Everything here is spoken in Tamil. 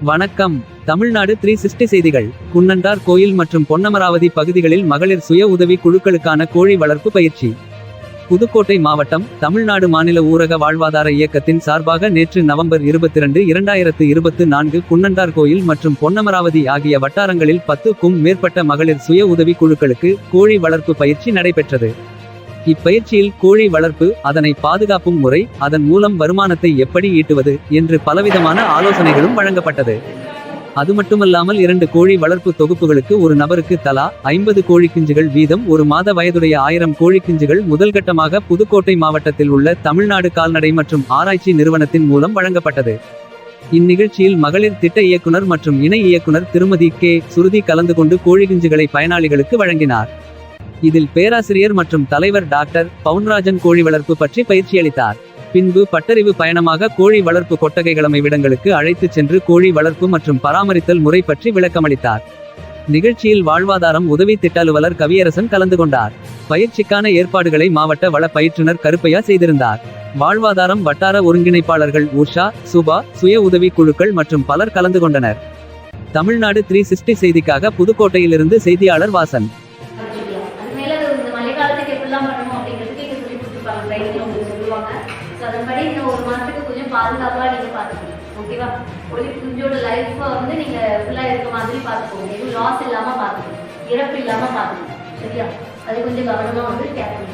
வணக்கம். தமிழ்நாடு த்ரீ சிக்ஸ்டி செய்திகள். குன்னண்டார் கோயில் மற்றும் பொன்னமராவதி பகுதிகளில் மகளிர் சுய உதவி குழுக்களுக்கான கோழி வளர்ப்பு பயிற்சி. புதுக்கோட்டை மாவட்டம் தமிழ்நாடு மாநில ஊரக வாழ்வாதார இயக்கத்தின் சார்பாக நேற்று நவம்பர் இருபத்தி இரண்டு இரண்டாயிரத்து இருபத்து நான்கு குன்னண்டார் கோயில் மற்றும் பொன்னமராவதி ஆகிய வட்டாரங்களில் பத்துக்கும் மேற்பட்ட மகளிர் சுய உதவி குழுக்களுக்கு கோழி வளர்ப்பு பயிற்சி நடைபெற்றது. இப்பயிற்சியில் கோழி வளர்ப்பு அதனை பாதுகாப்பும் முறை அதன் மூலம் வருமானத்தை எப்படி ஈட்டுவது என்று பலவிதமான ஆலோசனைகளும் வழங்கப்பட்டது. அது மட்டுமல்லாமல் இரண்டு கோழி வளர்ப்பு தொகுப்புகளுக்கு ஒரு நபருக்கு தலா ஐம்பது கோழிக்குஞ்சுகள் வீதம் ஒரு மாத வயதுடைய ஆயிரம் கோழிக்குஞ்சுகள் முதல்கட்டமாக புதுக்கோட்டை மாவட்டத்தில் உள்ள தமிழ்நாடு கால்நடை மற்றும் ஆராய்ச்சி நிறுவனத்தின் மூலம் வழங்கப்பட்டது. இந்நிகழ்ச்சியில் மகளிர் திட்ட இயக்குனர் மற்றும் இணை இயக்குனர் திருமதி கே. சுருதி கலந்து கொண்டு கோழிக்குஞ்சுகளை பயனாளிகளுக்கு வழங்கினார். இதில் பேராசிரியர் மற்றும் தலைவர் டாக்டர் பவுன்ராஜன் கோழி வளர்ப்பு பற்றி பயிற்சியளித்தார். பின்பு பட்டறிவு பயணமாக கோழி வளர்ப்பு கொட்டகைகளமை அமைவிடங்களுக்கு அழைத்துச் சென்று கோழி வளர்ப்பு மற்றும் பராமரித்தல் முறை பற்றி விளக்கமளித்தார். நிகழ்ச்சியில் வாழ்வாதாரம் உதவி திட்ட அலுவலர் கவியரசன் கலந்து கொண்டார். பயிற்சிக்கான ஏற்பாடுகளை மாவட்ட வள பயிற்றுனர் கருப்பையா செய்திருந்தார். வாழ்வாதாரம் வட்டார ஒருங்கிணைப்பாளர்கள் உஷா சுபா சுய உதவி குழுக்கள் மற்றும் பலர் கலந்து கொண்டனர். தமிழ்நாடு த்ரீ சிக்ஸ்டி செய்திக்காக புதுக்கோட்டையிலிருந்து செய்தியாளர் வாசன். மழைக்காலத்துக்கு எப்படிலாம் பண்ணணும் சொல்லி கொடுத்துருப்பாங்க. சொல்லுவாங்க. ஸோ அதன்படி இந்த ஒரு மாதத்துக்கு கொஞ்சம் பாதுகாப்பா நீங்க பார்த்துக்கணும் ஓகேவா ஒளி குஞ்சோட லைஃப் வந்து நீங்க ஃபுல்லா இருக்க மாதிரி பாத்துக்கோங்க. எதுவும் லாஸ் இல்லாம பாத்துக்கணும் இறப்பு இல்லாம பாத்துக்கணும் சரியா? அது கொஞ்சம் கவனமா வந்து கேர் பண்ணி